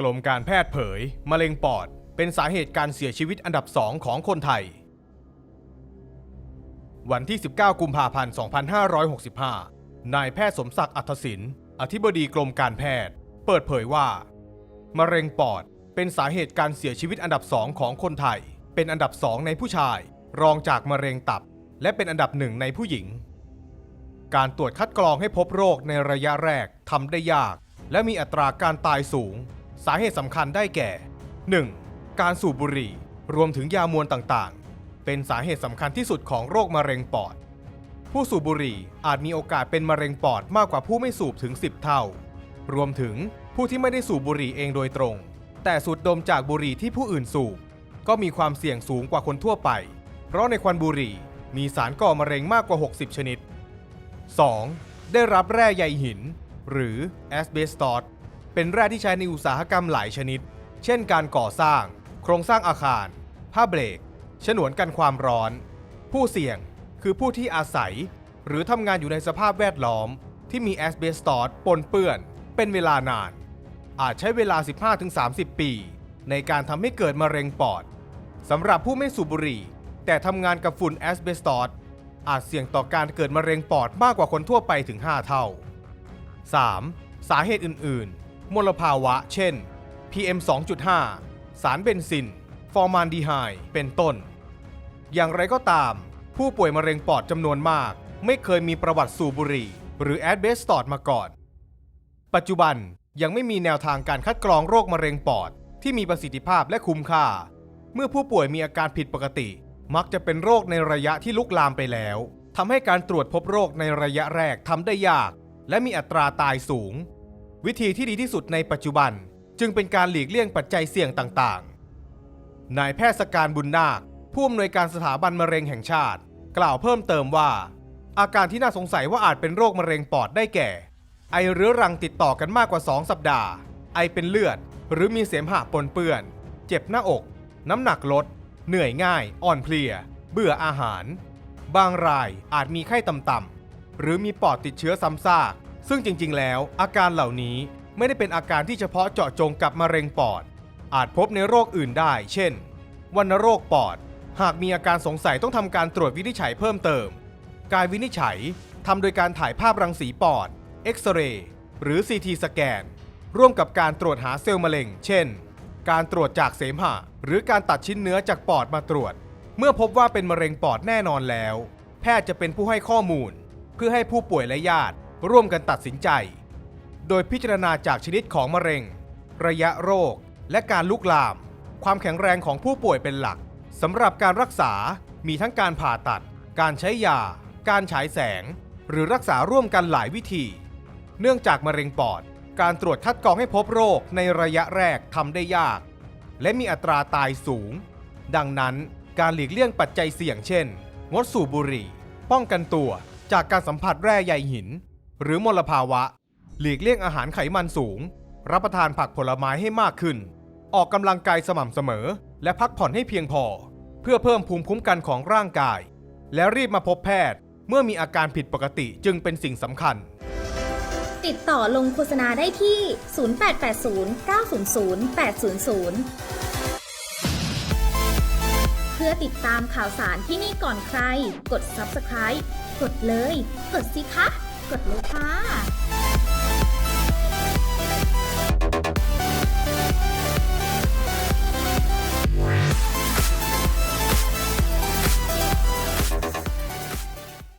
กรมการแพทย์เผย มะเร็งปอด เป็นสาเหตุการเสียชีวิตอันดับสองของคนไทย วันที่ 19 กุมภาพันธ์ 2565 นายแพทย์สมศักดิ์อัธศินอธิบดีกรมการแพทย์ เปิดเผยว่า มะเร็งปอดเป็นสาเหตุการเสียชีวิตอันดับสองของคนไทย เป็นอันดับสองในผู้ชาย รองจากมะเร็งตับ และเป็นอันดับหนึ่งในผู้หญิง การตรวจคัดกรองให้พบโรคในระยะแรกทำได้ยาก และมีอัตราการตายสูง สาเหตุสำคัญได้แก่ 1. การสูบบุหรี่ รวมถึงยามวลต่างๆ เป็นสาเหตุสำคัญที่สุดของโรคมะเร็งปอด ผู้สูบบุหรี่อาจมีโอกาสเป็นมะเร็งปอดมากกว่าผู้ไม่สูบถึง 10 เท่า รวมถึงผู้ที่ไม่ได้สูบบุหรี่เองโดยตรง แต่สูดดมจากบุหรี่ที่ผู้อื่นสูบ ก็มีความเสี่ยงสูงกว่าคนทั่วไป เพราะในควันบุหรี่มีสารก่อมะเร็งมากกว่า 60 ชนิด 2. ได้รับแร่ใยหิน หรือแอสเบสตอส เป็นแร่ที่ใช้ในอุตสาหกรรมหลายชนิด เช่นการก่อสร้าง โครงสร้างอาคาร ผ้าเบรก ฉนวนกันความร้อน ผู้เสี่ยงคือผู้ที่อาศัย หรือทำงานอยู่ในสภาพแวดล้อม ที่มีแอสเบสตอสปนเปื้อน เป็นเวลานาน อาจใช้เวลา 15-30 ปี ในการทำให้เกิดมะเร็งปอดสำหรับผู้ไม่สูบบุหรี่ แต่ทำงานกับฝุ่นแอสเบสตอสอาจเสี่ยงต่อการเกิดมะเร็งปอดมากกว่าคนทั่วไปถึง 5 เท่า 3. สาเหตุอื่นๆ มลภาวะ เช่น PM 2.5 สารเบนซิน ฟอร์มานดีไฮด์เป็นต้น อย่างไรก็ตาม ผู้ป่วยมะเร็งปอดจำนวนมาก ไม่เคยมีประวัติสูบบุหรี่ หรือแอดเบสตอดมาก่อน ปัจจุบันยังไม่มีแนวทางการคัดกรองโรคมะเร็งปอด ที่มีประสิทธิภาพและคุ้มค่า เมื่อผู้ป่วยมีอาการผิดปกติ มักจะเป็นโรคในระยะที่ลุกลามไปแล้วทำให้การตรวจพบโรคในระยะแรกทำได้ยาก และมีอัตราตายสูง วิธีที่ดีที่สุดในปัจจุบัน จึงเป็นการหลีกเลี่ยงปัจจัยเสี่ยงต่างๆ นายแพทย์สการบุญนาค ผู้อำนวยการสถาบันมะเร็งแห่งชาติ กล่าวเพิ่มเติมว่า อาการที่น่าสงสัยว่าอาจเป็นโรคมะเร็งปอดได้แก่ ไอเรื้อรังติดต่อกันมากกว่า 2 สัปดาห์ ไอเป็นเลือด หรือมีเสมหะปนเปื้อน เจ็บหน้าอก น้ำหนักลด เหนื่อยง่าย อ่อนเพลีย เบื่ออาหาร บางรายอาจมีไข้ต่ำๆหรือมีปอดติดเชื้อซ้ำซาก ซึ่งจริงๆ แล้ว อาการเหล่านี้ไม่ได้เป็นอาการที่เฉพาะเจาะจงกับมะเร็งปอด อาจพบในโรคอื่นได้ เช่น วัณโรคปอด หากมีอาการสงสัยต้องทำการตรวจวินิจฉัยเพิ่มเติม การวินิจฉัยทำโดยการถ่ายภาพรังสีปอด เอ็กซเรย์ หรือ CT สแกน ร่วมกับการตรวจหาเซลล์มะเร็ง เช่น การตรวจจากเสมหะ หรือการตัดชิ้นเนื้อจากปอดมาตรวจ เมื่อพบว่าเป็นมะเร็งปอดแน่นอนแล้ว แพทย์จะเป็นผู้ให้ข้อมูล เพื่อให้ผู้ป่วยและญาติ ร่วมกันตัดสินใจ โดยพิจารณาจากชนิดของมะเร็ง ระยะโรค และการลุกลาม ความแข็งแรงของผู้ป่วยเป็นหลักสำหรับการรักษามีทั้งการผ่าตัด การใช้ยา การฉายแสง หรือรักษาร่วมกันหลายวิธี เนื่องจากมะเร็งปอด การตรวจคัดกรองให้พบโรคในระยะแรกทำได้ยาก และมีอัตราตายสูง ดังนั้นการหลีกเลี่ยงปัจจัยเสี่ยงเช่น งดสูบบุหรี่ ป้องกันตัวจากการสัมผัสแร่ใยหิน หรือมลภาวะ หลีกเลี่ยงอาหารไขมันสูง รับประทานผักผลไม้ให้มากขึ้น ออกกำลังกายสม่ำเสมอ และพักผ่อนให้เพียงพอ เพื่อเพิ่มภูมิคุ้มกันของร่างกาย และรีบมาพบแพทย์ เมื่อมีอาการผิดปกติจึงเป็นสิ่งสำคัญ ติดต่อลงโฆษณาได้ที่ 0880 900 800เพื่อติดตามข่าวสารที่นี่ก่อนใคร กด subscribe กดเลย กดสิคะ กดเลยค่ะ